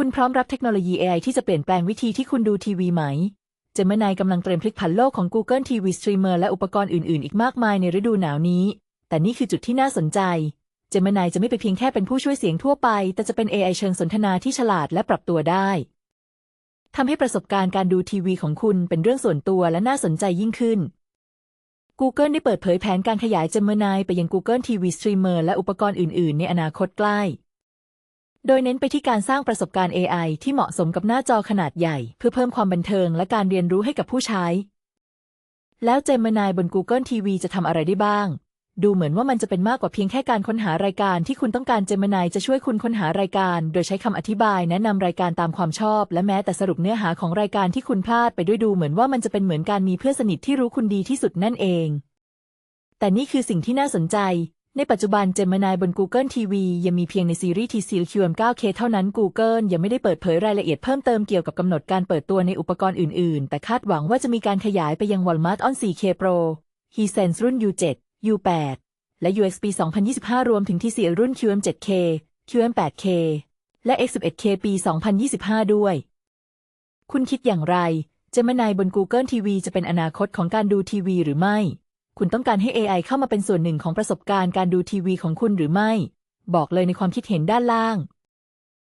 คุณพร้อมรับเทคโนโลยี AI ที่จะเปลี่ยนแปลงวิธีที่คุณดูทีวีไหม เจมินายกำลังเตรียมพลิกผันโลกของ Google TV Streamer และอุปกรณ์อื่น ๆ อีกมากมายในฤดูหนาวนี้ แต่นี่คือจุดที่น่าสนใจ เจมินายจะไม่ไปเพียงแค่เป็นผู้ช่วยเสียงทั่วไป แต่จะเป็น AI เชิงสนทนาที่ฉลาดและปรับตัวได้ทำให้ประสบการณ์การดูทีวีของคุณเป็นเรื่องส่วนตัวและน่าสนใจยิ่งขึ้น Google ได้เปิดเผยแผนการขยาย Gemini ไปยัง Google TV Streamer และอุปกรณ์อื่น ๆ ในอนาคตใกล้ โดยเน้นไปที่การสร้างประสบการณ์ AI ที่เหมาะสมกับหน้าจอขนาดใหญ่ เพื่อเพิ่มความบันเทิงและการเรียนรู้ให้กับผู้ใช้ แล้ว Gemini บน Google TV จะทำอะไรได้บ้าง ดูเหมือนว่ามันจะเป็นมากกว่าเพียงแค่การค้นหารายการที่คุณต้องการ Gemini จะช่วยคุณค้นหารายการ โดยใช้คำอธิบายแนะนำรายการตามความชอบ และแม้แต่สรุปเนื้อหาของรายการที่คุณพลาดไปด้วยดูเหมือนว่ามันจะเป็นเหมือนการมีเพื่อนสนิทที่รู้คุณดีที่สุดนั่นเองแต่นี่คือสิ่งที่น่าสนใจ ในปัจจุบัน Gemini บน Google TV ยังมีเพียงในซีรีส์ TCL QM9K เท่านั้น Google ยังไม่ได้เปิดเผยรายละเอียดเพิ่มเติมเกี่ยวกับกำหนดการเปิดตัวในอุปกรณ์อื่น ๆ แต่คาดหวังว่าจะมีการขยายไปยัง Walmart on 4K Pro Hisense รุ่น U7 U8 และ UXP 2025 รวมถึง TCL รุ่น QM7K QM8K และ X11K ปี 2025 ด้วย คุณคิดอย่างไร Gemini บน Google TV จะเป็นอนาคตของการดูทีวีหรือไม่ คุณต้องการให้ AI เข้ามาเป็นส่วนหนึ่งของประสบการณ์การดูทีวีของคุณหรือไม่ บอกเลยในความคิดเห็นด้านล่าง